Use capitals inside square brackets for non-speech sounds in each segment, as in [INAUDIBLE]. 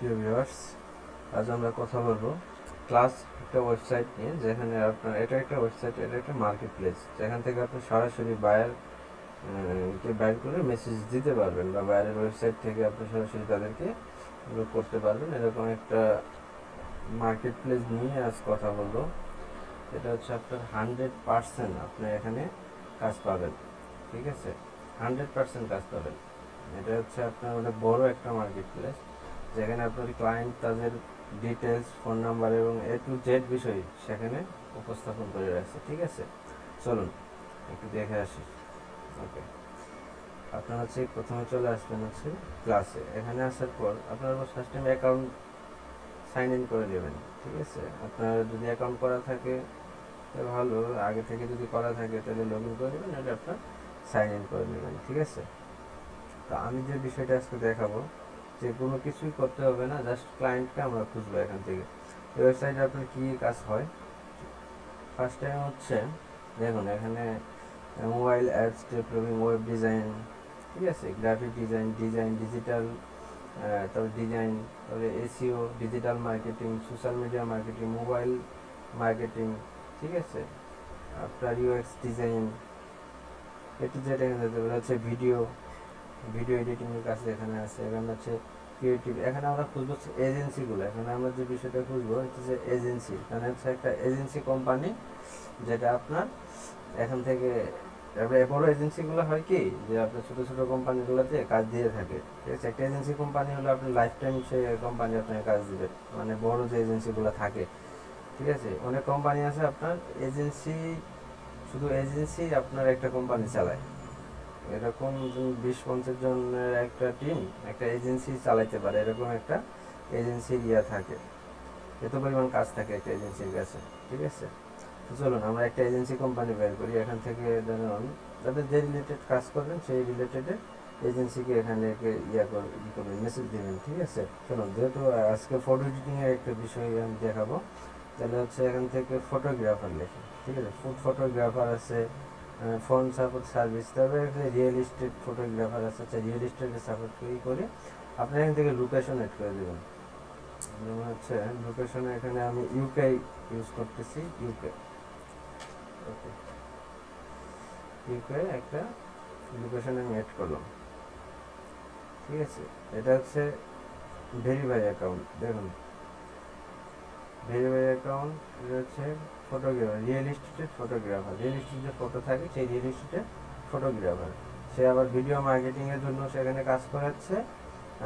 প্রিয় ভিউয়ার্স আজ আমরা কথা বলব ক্লাস একটা ওয়েবসাইট নিয়ে, যেখানে আপনার এটা একটা ওয়েবসাইট এটা একটা মার্কেট প্লেস যেখান থেকে আপনি সরাসরি বায়ার কে বাইর করে মেসেজ দিতে পারবেন বা বাইরের ওয়েবসাইট থেকে আপনি সরাসরি তাদেরকে করতে পারবেন। এরকম একটা মার্কেট প্লেস নিয়ে আজ কথা বলব। এটা হচ্ছে আপনার হান্ড্রেড পার্সেন্ট আপনি এখানে কাজ পাবেন, ঠিক আছে? হান্ড্রেড পার্সেন্ট কাজ পাবেন। এটা হচ্ছে আপনার অনেক বড় একটা মার্কেট প্লেস যেখানে আপনার ক্লায়েন্ট তাদের ডিটেলস ফোন নাম্বার এবং এ টু জেড বিষয় সেখানে উপস্থাপন করে রাখছে, ঠিক আছে? চলুন, একটু দেখে আসি। ওকে আপনার হচ্ছে প্রথমে চলে আসবেন হচ্ছে ক্লাসে এখানে আসার পর আপনার first time account sign in করে নেবেন ঠিক আছে? আপনার যদি অ্যাকাউন্ট করা থাকে ভালো। আগে থেকে যদি করা থাকে, তাহলে লগ ইন করে দেবেন এটা আপনার সাইন ইন করে নেবেন, ঠিক আছে? তো আমি যে বিষয়টা আজকে দেখাবো যে কোনো কিছুই করতে হবে না জাস্ট ক্লায়েন্টকে আমরা খুঁজবো এখান থেকে। ওয়েবসাইটে আপনার কী কাজ হয়? ফার্স্ট টাইম হচ্ছে, দেখুন এখানে mobile apps developing web design ঠিক আছে? গ্রাফিক ডিজাইন ডিজাইন ডিজিটাল তারপর ডিজাইন তারপরে SEO digital marketing social media marketing mobile marketing ঠিক আছে? আপনার ইউএক্স ডিজাইন এটি যেটা এখানে হচ্ছে ভিডিও ভিডিও এডিটিংয়ের কাছে এখানে আছে, এখানে হচ্ছে ক্রিয়েটিভ এখানে আমরা খুঁজবো হচ্ছে এজেন্সিগুলো এখানে আমরা যে বিষয়টা খুঁজবো হচ্ছে এজেন্সি মানে হচ্ছে একটা এজেন্সি কোম্পানি যেটা আপনার এখান থেকে, এবারে বড় এজেন্সিগুলো হয় কি যে আপনার ছোটো ছোটো কোম্পানিগুলোতে কাজ দিয়ে থাকে, ঠিক আছে? একটা এজেন্সি কোম্পানি হলে আপনি লাইফ টাইম সে কোম্পানি আপনাকে কাজ দিবে মানে বড় যে এজেন্সিগুলো থাকে, ঠিক আছে? অনেক কোম্পানি আছে আপনার এজেন্সি শুধু এজেন্সি আপনার একটা কোম্পানি চালায়। এরকম বিশ পঞ্চাশ জনের একটা টিম একটা এজেন্সি চালাইতে পারে, এরকম একটা এজেন্সির ইয়া থাকে। এত পরিমাণ কাজ থাকে একটা এজেন্সির কাছে, ঠিক আছে? তো চলুন, আমরা একটা এজেন্সি কোম্পানি বের করি, এখান থেকে ধরুন যাদের যে রিলেটেড কাজ করবেন, সেই রিলেটেডে এজেন্সিকে এখানে ইয়া করবেন মেসেজ দেবেন, ঠিক আছে? চলুন, যেহেতু আজকে ফটো এডিটিংয়ের একটা বিষয় আমি দেখাবো, তাহলে হচ্ছে এখান থেকে ফটোগ্রাফার লেখি ঠিক আছে? ফুড ফটোগ্রাফার আছে ফোন সাপোর্ট সার্ভিস তবে এখানে রিয়েল এস্টেট ফটোগ্রাফার আছে আচ্ছা রিয়েল এস্টেটের সাপোর্ট কী করে আপনি এখান থেকে লোকেশন এড করে দেবেন। যেমন হচ্ছে লোকেশনে এখানে আমি ইউকে ইউজ করতেছি ইউকে ওকে ইউকে একটা লোকেশন আমি অ্যাড করলাম। ঠিক আছে? এটা হচ্ছে ভেরিফাই অ্যাকাউন্ট দেখুন। ভেরিফাই অ্যাকাউন্ট হচ্ছে ফটোগ্রাফার রিয়েল এস্টেটের ফটোগ্রাফার রিয়েল এস্টেটের ফটো থাকে, সেই রিয়েল এস্টেটের ফটোগ্রাফার সে আবার ভিডিও মার্কেটিংয়ের জন্য সেখানে কাজ করাচ্ছে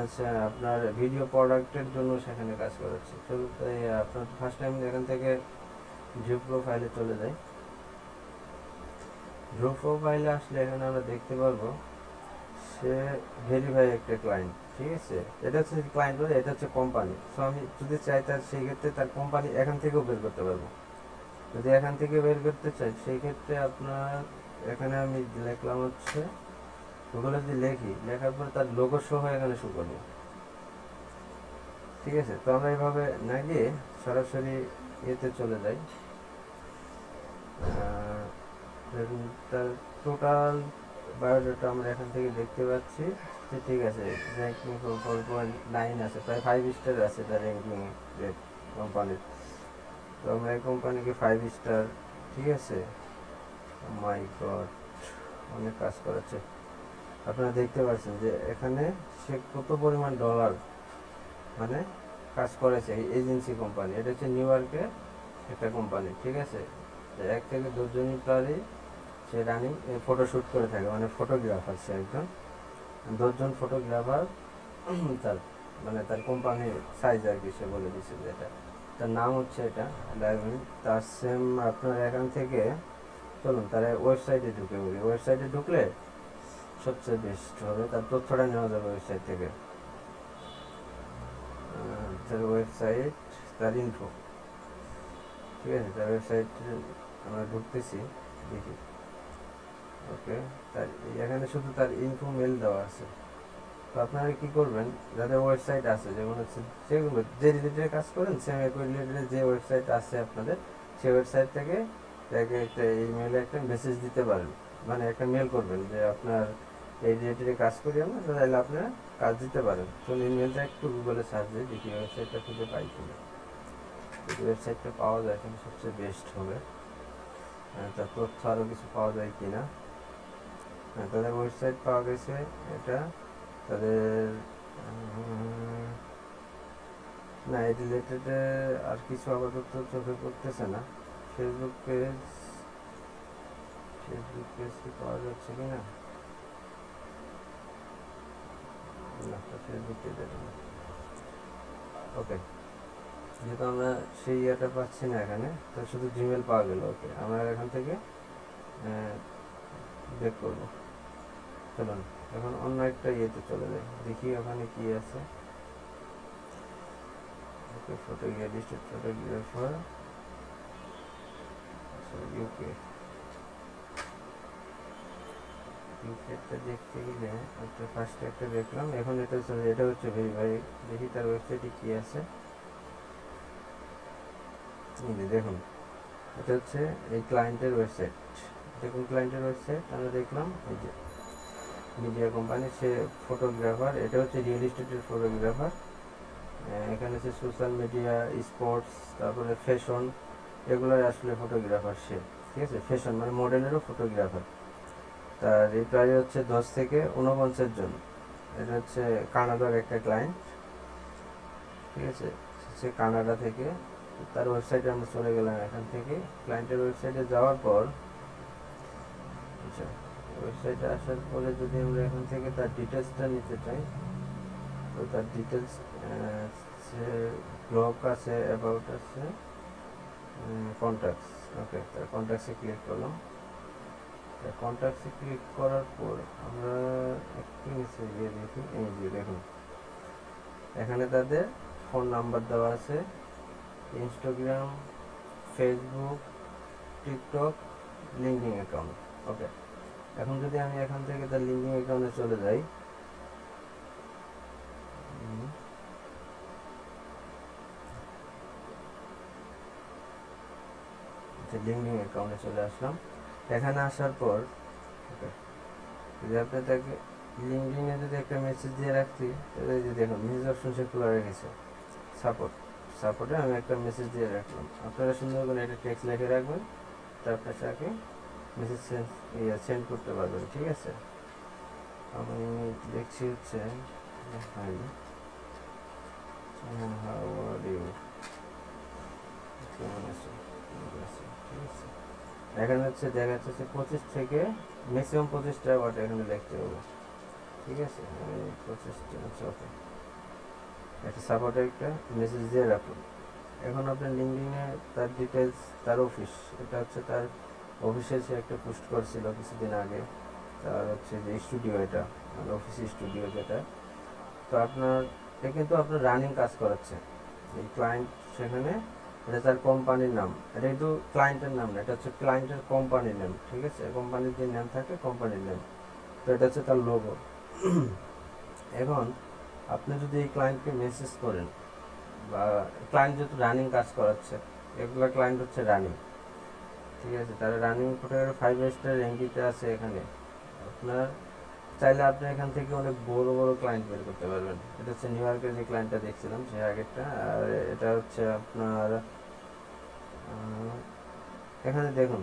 আচ্ছা আপনার ভিডিও প্রোডাক্টের জন্য সেখানে কাজ করাচ্ছে। তো তাই আপনার ফার্স্ট টাইম এখান থেকে ভিউ প্রোফাইলে চলে যাই ভিউ প্রোফাইলে আসলে এখানে আমরা দেখতে পারব, সে ভেরিফাই একটা ক্লায়েন্ট ঠিক আছে? এটা হচ্ছে ক্লায়েন্ট বলে, এটা হচ্ছে কোম্পানি সো আমি যদি চাই তার সেই ক্ষেত্রে তার কোম্পানি এখান থেকেও বের করতে পারব। যদি এখান থেকে বের করতে চাই, সেই ক্ষেত্রে আপনার এখানে আমি লিখলাম হচ্ছে গুগলে যদি লিখি, লেখার পরে তার লোগো এখানে শো করব। ঠিক আছে? তো আমরা এইভাবে না গিয়ে সরাসরি ইয়েতে চলে যাই। তার টোটাল বায়োডাটা আমরা এখান থেকে দেখতে পাচ্ছি। ঠিক আছে র্যাঙ্কিং ফোর পয়েন্ট নাইন আছে, প্রায় ফাইভ স্টার আছে তার র্যাঙ্কিং রেট কোম্পানির তো আমরা এই কোম্পানিকে ফাইভ স্টার ঠিক আছে? মাই গড অনেক কাজ করাচ্ছে। আপনারা দেখতে পাচ্ছেন যে এখানে সে কত পরিমাণ ডলার মানে কাজ করেছে এজেন্সি কোম্পানি এটা হচ্ছে নিউ ইয়র্কে একটা কোম্পানি ঠিক আছে? এক থেকে দুজন প্রায় সে রানিং ফটোশ্যুট করে থাকে মানে ফটোগ্রাফার সে একজন। দশজন ফটোগ্রাফার [CLEARS THROAT] তার মানে তার কোম্পানির সাইজ আর কি সে বলে দিচ্ছে যেটা তার নাম হচ্ছে এটা লাইভিং তার সেম আপনার এখান থেকে, চলুন তার ওয়েবসাইটে ঢুকে বলি। ওয়েবসাইটে ঢুকলে সবচেয়ে বেস্ট হবে, তার তথ্যটা নেওয়া যাবে ওয়েবসাইট থেকে। তার ওয়েবসাইট তার ইনফো ঠিক আছে, তার ওয়েবসাইট আমরা ঢুকতেছি, দেখি। ওকে? তার এখানে শুধু তার ইনফো মেল দেওয়া আছে। তো আপনারা কি করবেন, যাদের ওয়েবসাইট আছে, যেমন হচ্ছে যেগুলো যে রিলেটেড কাজ করেন সেম একই রিলেটেড যে ওয়েবসাইট আছে আপনাদের, সেই ওয়েবসাইট থেকে তাকে একটা ইমেলে একটা মেসেজ দিতে পারেন। মানে একটা মেল করবেন যে, আপনার এই রিলেটেড কাজ করি আমরা তাহলে আপনারা কাজ দিতে পারেন। তো ইমেলটা একটু গুগলে সার্চ দিয়ে দেখি ওয়েবসাইটটা খুঁজে পাই কিনা। ওয়েবসাইটটা পাওয়া যায়, তাহলে সবচেয়ে বেস্ট হবে। তার তথ্য আরও কিছু পাওয়া যায় কিনা? তাদের ওয়েবসাইট পাওয়া গেছে এটা। তাদের না এই রিলেটেড আর কিছু আপাতত চোখে পড়তেছে না। ফেসবুক পেজ ফেসবুক পেজ কি পাওয়া যাচ্ছে কি না? ফেসবুক পেজ ওকে যেহেতু আমরা সেই ইয়েটা পাচ্ছি না এখানে, তো শুধু জিমেল পাওয়া গেল। ওকে আমরা এখান থেকে বেক করব। চলুন এখন অন্য একটা ইয়েতে চলে যাই দেখি ওখানে কি আছে। ওকে ফটো দেখতে গেলে ফার্স্টে দেখলাম, এখন এটা এটা হচ্ছে তার ওয়েবসাইটে কি আছে। দেখুন, এটা হচ্ছে এই ক্লায়েন্টের ওয়েবসাইট দেখুন ক্লায়েন্টের ওয়েবসাইট আমরা দেখলাম, এই যে মিডিয়া কোম্পানি সে ফটোগ্রাফার এটা হচ্ছে রিয়েল এস্টেটের ফটোগ্রাফার এখানে হচ্ছে সোশ্যাল মিডিয়া স্পোর্টস তারপরে ফ্যাশন এগুলোর আসলে ফটোগ্রাফার সে, ঠিক আছে? ফ্যাশন মানে মডেলেরও ফটোগ্রাফার তার প্রায় হচ্ছে দশ থেকে উনপঞ্চাশ জন। এটা হচ্ছে কানাডার একটা ক্লায়েন্ট ঠিক আছে? সে কানাডা থেকে, তার ওয়েবসাইটে আমরা চলে গেলাম এখান থেকে। ক্লায়েন্টের ওয়েবসাইটে যাওয়ার পর আচ্ছা ওয়েবসাইটে আসার পরে যদি আমরা এখান থেকে তার ডিটেলসটা নিতে চাই, তো তার ডিটেলস সে ব্লগ আছে অ্যাবাউট আছে কন্ট্যাক্টস ওকে তার কন্ট্যাক্টসে ক্লিক করলাম। তার কন্ট্যাক্টসে ক্লিক করার পর আমরা একটু নিচে গিয়ে দেখি, এই যে দেখুন, এখানে তাদের ফোন নাম্বার দেওয়া আছে Instagram Facebook TikTok linking account okay এখন যদি আমি এখান থেকে তার লিঙ্কিং অ্যাকাউন্টে চলে যাই লিঙ্কিং অ্যাকাউন্টে চলে আসলাম। এখানে আসার পর যদি আপনি তাকে লিঙ্কিংয়ে যদি একটা মেসেজ দিয়ে রাখছি তাহলে যে দেখুন মেসেজ অপশন সে খোলা রেখেছে সাপোর্ট সাপোর্টে আমি একটা মেসেজ দিয়ে রাখলাম। আপনারা সুন্দর করে একটা টেক্সট লিখে রাখবেন, তারপরে তাকে মেসেজ সেন্ড করতে পারবেন, ঠিক আছে? আমি দেখছি হচ্ছে হাই হাউ আর ইউ কেমন ঠিক আছে? এখানে হচ্ছে দেখা যাচ্ছে পঁচিশ থেকে ম্যাক্সিমাম পঁচিশটা ওয়াট এখানে লিখতে হবে ঠিক আছে? পঁচিশটা ওকে। একটা সাপোর্টে একটা মেসেজ দিয়ে রাখুন এখন আপনার লিঙ্কডিনে তার ডিটেলস তার অফিস এটা হচ্ছে তার অফিসে একটা পোস্ট করছিল কিছুদিন আগে, তার হচ্ছে যে স্টুডিও এটা মানে অফিস স্টুডিও যেটা। তো আপনার এটা কিন্তু আপনার রানিং কাজ করাচ্ছে। এই ক্লায়েন্ট সেখানে, এটা তার কোম্পানির নাম। এটা কিন্তু ক্লায়েন্টের নাম না, এটা হচ্ছে ক্লায়েন্টের কোম্পানির নাম ঠিক আছে? কোম্পানির যে নাম থাকে কোম্পানির নাম তো এটা হচ্ছে তার লোগো এখন, আপনি যদি এই ক্লায়েন্টকে মেসেজ করেন, বা ক্লায়েন্ট যেহেতু রানিং কাজ করাচ্ছে, এগুলো ক্লায়েন্ট হচ্ছে রানিং ঠিক আছে, তাহলে রানিং ফটোগ্রাফি ফাইভ স্টার র্যাঙ্কিংতে আছে এখানে। আপনার চাইলে আপনি এখান থেকে অনেক বড় বড় ক্লায়েন্ট বের করতে পারবেন। এটা হচ্ছে নিউ ইয়র্কের যে ক্লায়েন্টটা দেখছিলাম সে আগেরটা। আর এটা হচ্ছে আপনার এখানে দেখুন,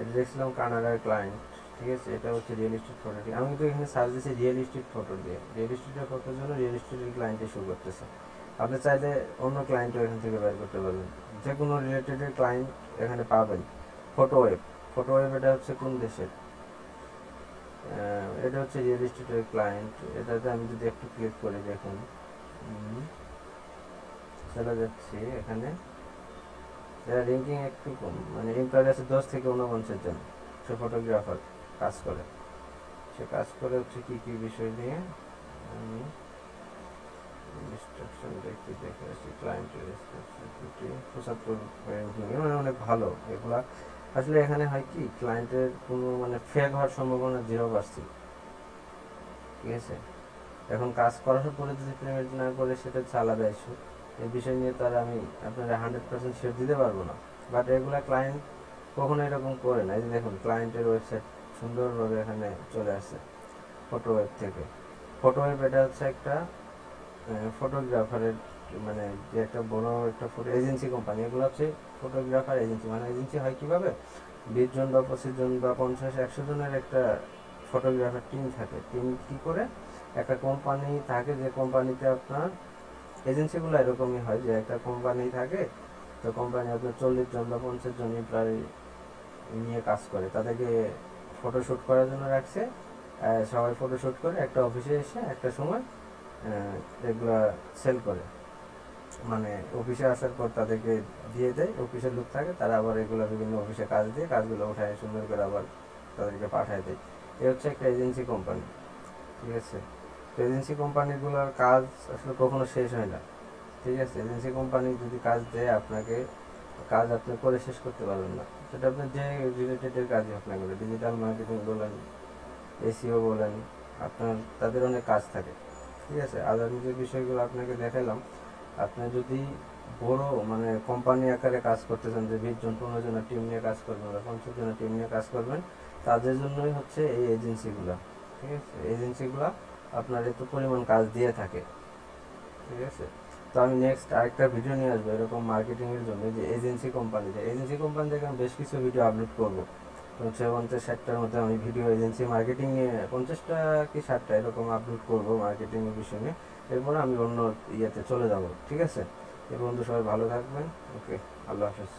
এটা দেখছিলাম কানাডার ক্লায়েন্ট ঠিক আছে? এটা হচ্ছে রিয়েল এস্টেট ফটোটি আমি তো এখানে সার্চ দিয়েছি রিয়েল এস্টেট ফটো দিয়ে। রিয়েল এস্টেটের ফটোর জন্য রিয়েল এস্টেটের ক্লায়েন্টে শো করতেছে। আপনি চাইলে অন্য ক্লায়েন্টও এখান থেকে বের করতে পারবেন। যে কোনো রিলেটেড ক্লায়েন্ট এখানে পাবেন। ফটো ওয়েব ফটো ওয়েব এটা হচ্ছে কোন দেশের? এটা হচ্ছে রিয়েল এস্টেটের ক্লায়েন্ট এটাতে আমি যদি একটু ক্লিক করে দেখুন। চলে যাচ্ছি এখানে। এরা র্যাঙ্কিং একটু কম মানে এমপ্লয়ার আছে দশ থেকে উনপঞ্চাশ জন, সে ফটোগ্রাফার কাজ করে। সে কাজ করে হচ্ছে কী কী বিষয় নিয়ে? আমি ইনস্ট্রাকশন দেখতে দেখে মানে অনেক ভালো। এগুলা আসলে এখানে হয় কি ক্লায়েন্টের কোনো মানে ফেক হওয়ার সম্ভাবনা জিরো ঠিক আছে? এখন কাজ করার পরে যদি পেমেন্ট না করে, সেটা এই বিষয় নিয়ে তো আমি আপনারা হান্ড্রেড পার্সেন্ট শিওর দিতে পারব না। বাট এগুলা ক্লায়েন্ট কখনো এরকম করে না। এই যে দেখুন ক্লায়েন্টের ওয়েবসাইট সুন্দরভাবে এখানে চলে আসে ফটোওয়েব থেকে। ফটোওয়েব এটা হচ্ছে একটা ফটোগ্রাফারের মানে যে একটা বড় একটা ফটো এজেন্সি কোম্পানি এগুলো হচ্ছে ফটোগ্রাফার এজেন্সি মানে এজেন্সি হয় কীভাবে? বিশ জন বা পঁচিশ জন বা পঞ্চাশ, একশো জনের একটা ফটোগ্রাফার টিম থাকে। টিম কি করে? একটা কোম্পানি থাকে যে কোম্পানিতে আপনার এজেন্সিগুলো এরকমই হয় যে একটা কোম্পানি থাকে, তো কোম্পানি আপনার চল্লিশ জন বা পঞ্চাশ জন প্রায় নিয়ে কাজ করে। তাদেরকে ফটোশ্যুট করার জন্য রাখছে। সবাই ফটোশ্যুট করে, একটা অফিসে এসে একটা সময় এগুলা সেল করে। মানে অফিসে আসার পর তাদেরকে দিয়ে দেয় অফিসের লোক থাকে, তারা আবার এগুলো বিভিন্ন অফিসে কাজ দিয়ে কাজগুলো উঠায়, সুন্দর করে আবার তাদেরকে পাঠায় দেয়। এ হচ্ছে একটা এজেন্সি কোম্পানি ঠিক আছে? তো এজেন্সি কোম্পানিগুলোর কাজ আসলে কখনো শেষ হয় না, ঠিক আছে? এজেন্সি কোম্পানি যদি কাজ দেয় আপনাকে, কাজ আপনি করে শেষ করতে পারবেন না। সেটা আপনি যে রিলেটেডের কাজই আপনাকে ডিজিটাল মার্কেটিং বলেন এসিও বলেন, আপনার, তাদের অনেক কাজ থাকে। ঠিক আছে? আমি যে বিষয়গুলো আপনাকে দেখালাম, আপনি যদি বড় মানে কোম্পানি আকারে কাজ করতে চান, যে বিশ জন, পনেরো জনের টিম নিয়ে কাজ করবেন বা পঞ্চাশ জনের টিম নিয়ে কাজ করবেন, তাদের জন্যই হচ্ছে এই এজেন্সিগুলো ঠিক আছে? এজেন্সিগুলো আপনার এত পরিমাণ কাজ দিয়ে থাকে, ঠিক আছে? তো আমি নেক্সট আরেকটা ভিডিও নিয়ে আসব, এরকম মার্কেটিংয়ের জন্য যে এজেন্সি কোম্পানি যে এজেন্সি কোম্পানি থেকে আমি বেশ কিছু ভিডিও আপলোড করব। হচ্ছে পঞ্চাশ, ষাটটার মধ্যে আমি ভিডিও এজেন্সি মার্কেটিং পঞ্চাশটা কি ষাটটা এরকম আপলোড করব মার্কেটিং বিষয় এরপরে আমি অন্য ইয়েতে চলে যাব, ঠিক আছে? বন্ধু সবাই ভালো থাকবেন। ওকে আল্লাহ হাফেজ।